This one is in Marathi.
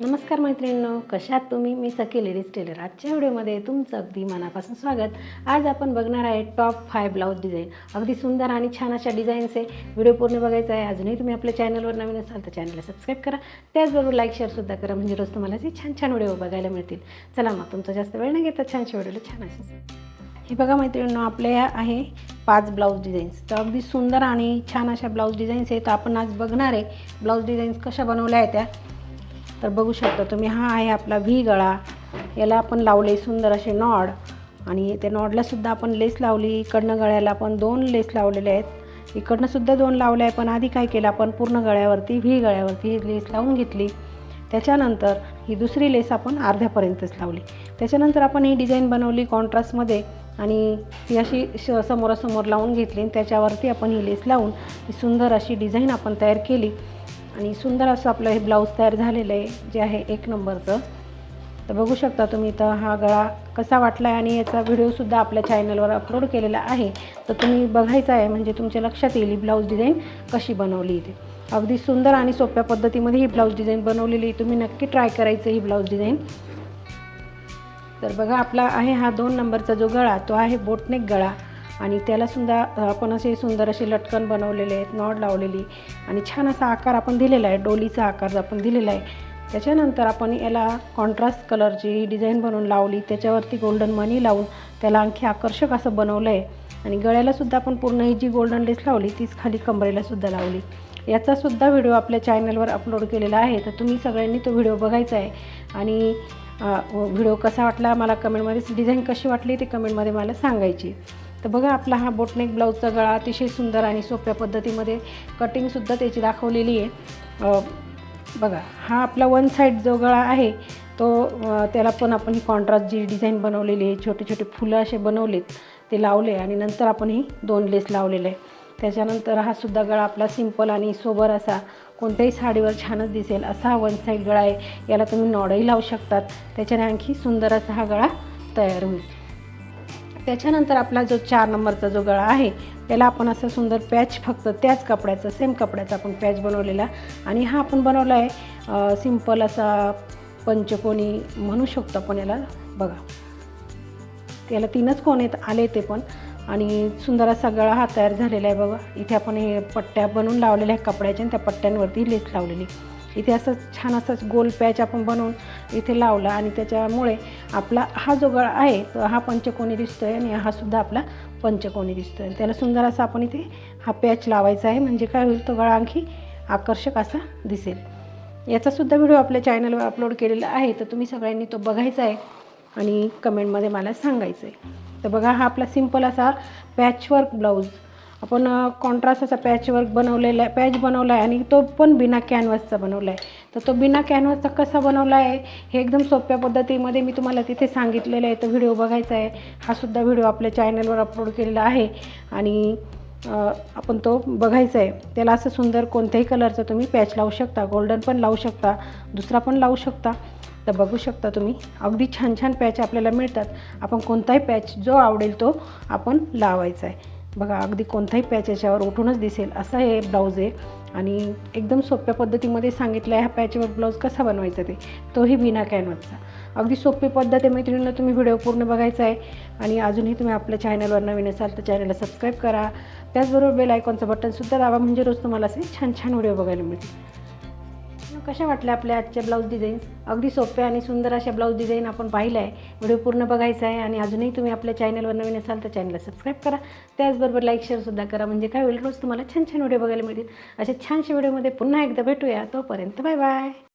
नमस्कार मैत्रिणींनो कशात तुम्ही? मी सखी लेडीज टेलर आजच्या व्हिडिओमध्ये तुमचं अगदी मनापासून स्वागत. आज आपण बघणार आहे टॉप फाय ब्लाऊज डिझाईन अगदी सुंदर आणि छान अशा डिझाईन्स आहे. व्हिडिओ पूर्ण बघायचा आहे. अजूनही तुम्ही आपल्या चॅनलवर नवीन असाल तर चॅनलला सबस्क्राईब करा. त्याचबरोबर लाईक शेअरसुद्धा करा. म्हणजे रोज तुम्हाला असे छान छान व्हिडिओ बघायला मिळतील. चला मग तुमचा जास्त वेळ नाही घेता छानशा व्हिडिओला छान असे. हे बघा मैत्रिणींनो आपल्या आहे पाच ब्लाऊज डिझाईन्स तर अगदी सुंदर आणि छान अशा ब्लाऊज डिझाईन्स आहे तर आपण आज बघणार आहे ब्लाऊज डिझाईन्स कशा बनवल्या आहेत त्या. तर बघू शकता तुम्ही हा आहे आपला व्ही गळा. याला आपण लावले सुंदर असे नॉड. आणि त्या नॉडलासुद्धा आपण लेस लावली इकडनं गळ्याला आपण दोन लेस लावलेले आहेत. इकडनंसुद्धा दोन लावले आहे पण आधी काय केलं आपण पूर्ण गळ्यावरती व्ही गळ्यावरती ही लेस लावून घेतली. त्याच्यानंतर ही दुसरी लेस आपण अर्ध्यापर्यंतच लावली. त्याच्यानंतर आपण ही डिझाईन बनवली कॉन्ट्रास्टमध्ये आणि ती अशी श समोरासमोर लावून घेतली आणि त्याच्यावरती आपण ही लेस लावून ही सुंदर अशी डिझाईन आपण तयार केली. आणि सुंदर असं आपलं हे ब्लाऊज तयार झालेलं आहे जे आहे एक नंबरचं. तर बघू शकता तुम्ही तर हा गळा कसा वाटला आहे आणि याचा व्हिडिओसुद्धा आपल्या चॅनलवर अपलोड केलेला आहे. तर तुम्ही बघायचा आहे म्हणजे तुमच्या लक्षात येईल ही ब्लाऊज डिझाईन कशी बनवली इथे. अगदी सुंदर आणि सोप्या पद्धतीमध्ये ही ब्लाऊज डिझाईन बनवलेली तुम्ही नक्की ट्राय करायचं ही ब्लाऊज डिझाईन तर बघा आपला आहे हा दोन नंबरचा जो गळा तो आहे बोटनेक गळा. आणि त्यालासुद्धा आपण असे सुंदर असे लटकन बनवलेले आहेत नॉड लावलेली. आणि छान असा आकार आपण दिलेला आहे डोलीचा आकार आपण दिलेला आहे. त्याच्यानंतर आपण याला कॉन्ट्रास्ट कलरची डिझाईन बनवून लावली त्याच्यावरती गोल्डन मनी लावून त्याला आणखी आकर्षक असं बनवलं आहे आणि गळ्यालासुद्धा आपण पूर्ण ही जी गोल्डन लेस लावली तीच खाली कमरेलासुद्धा लावली. याचासुद्धा व्हिडिओ आपल्या चॅनलवर अपलोड केलेला आहे तर तुम्ही सगळ्यांनी तो व्हिडिओ बघायचा आहे. आणि व्हिडिओ कसा वाटला मला कमेंटमध्ये डिझाईन कशी वाटली ते कमेंटमध्ये मला सांगायची. तर बघा आपला हा बोटनेक ब्लाऊजचा गळा अतिशय सुंदर आणि सोप्या पद्धतीमध्ये कटिंगसुद्धा त्याची दाखवलेली आहे. बघा हा आपला वन साईड जो गळा आहे तो त्याला पण आपण ही कॉन्ट्रास्ट जी डिझाईन बनवलेली आहे छोटे छोटे फुलं असे बनवलेत ते लावले आणि नंतर आपण ही दोन लेस लावलेले आहे. त्याच्यानंतर हा सुद्धा गळा आपला सिंपल आणि सोबर असा कोणत्याही साडीवर छानच दिसेल असा हा वन साईड गळा आहे. याला तुम्ही नॉडही लावू शकतात. त्याच्याने आणखी सुंदर असा हा गळा तयार होईल. त्याच्यानंतर आपला जो चार नंबरचा जो गळा आहे त्याला आपण असं सुंदर पॅच फक्त त्याच कपड्याचा सेम कपड्याचा आपण पॅच बनवलेला. आणि हा आपण बनवला आहे सिंपल असा पंचकोनी म्हणू शकतो आपण याला. बघा. त्याला तीनच कोण आहेत आले ते पण. आणि सुंदर असा गळा हा तयार झालेला आहे बघा. इथे आपण हे पट्ट्या बनवून लावलेल्या आहेत कपड्याच्या आणि त्या पट्ट्यांवरती लेस लावलेली. इथे असं छान असंच गोल पॅच आपण बनवून इथे लावला आणि त्याच्यामुळे आपला हा जो गळा आहे तो हा पंचकोनी दिसतो आहे आणि हा सुद्धा आपला पंचकोनी दिसतो आहे त्याला सुंदर असा आपण इथे हा पॅच लावायचा आहे. म्हणजे काय होईल तो गळा आणखी आकर्षक असा दिसेल. याचासुद्धा व्हिडिओ आपल्या चॅनलवर अपलोड केलेला आहे. तर तुम्ही सगळ्यांनी तो बघायचा आहे आणि कमेंटमध्ये मला सांगायचं आहे. तर बघा हा आपला सिंपल असा पॅचवर्क ब्लाऊज आपण कॉन्ट्रास्ट असा पॅचवर्क बनवलेला आहे पॅच बनवला आहे आणि तो पण बिना कॅनव्हासचा बनवला आहे. तर तो बिना कॅनव्हासचा कसा बनवला आहे हे एकदम सोप्या पद्धतीमध्ये मी तुम्हाला तिथे सांगितलेलं आहे. तो व्हिडिओ बघायचा आहे. हा सुद्धा व्हिडिओ आपल्या चॅनलवर अपलोड केलेला आहे. आणि आपण तो बघायचा आहे. त्याला असं सुंदर कोणत्याही कलरचं तुम्ही पॅच लावू शकता. गोल्डन पण लावू शकता. दुसरा पण लावू शकता. तर बघू शकता तुम्ही. अगदी छान छान पॅच आपल्याला मिळतात. आपण कोणताही पॅच जो आवडेल तो आपण लावायचा आहे. बघा अगदी कोणताही पॅच याच्यावर उठूनच दिसेल. असा हे ब्लाऊज आहे. आणि एकदम सोप्या पद्धतीमध्ये सांगितलं आहे हा पॅचवर ब्लाऊज कसा बनवायचा ते. तोही बिना कॅनव्हासचा अगदी सोपी पद्धत आहे मैत्रिणींना तुम्ही व्हिडिओ पूर्ण बघायचा आहे. आणि अजूनही तुम्ही आपल्या चॅनलवर नवीन असाल तर चॅनलला सबस्क्राईब करा. त्याचबरोबर बेल आयकॉनचं बटनसुद्धा दाबा म्हणजे रोज तुम्हाला असे छान छान व्हिडिओ बघायला मिळतील. कशा वाटल्या आपल्या आजच्या ब्लाऊज डिझाईन्स अगदी सोप्या आणि सुंदर अशा ब्लाऊज डिझाईन आपण पाहिलं आहे व्हिडिओ पूर्ण बघायचा आहे आणि अजूनही तुम्ही आपल्या चॅनलवर नवीन असाल तर चॅनलला सबस्क्राईब करा. त्याचबरोबर लाईक शेअरसुद्धा करा. म्हणजे काय होईल रोज तुम्हाला छान छान व्हिडिओ बघायला मिळतील. अशा छानशा व्हिडिओमध्ये पुन्हा एकदा भेटूया. तोपर्यंत बाय बाय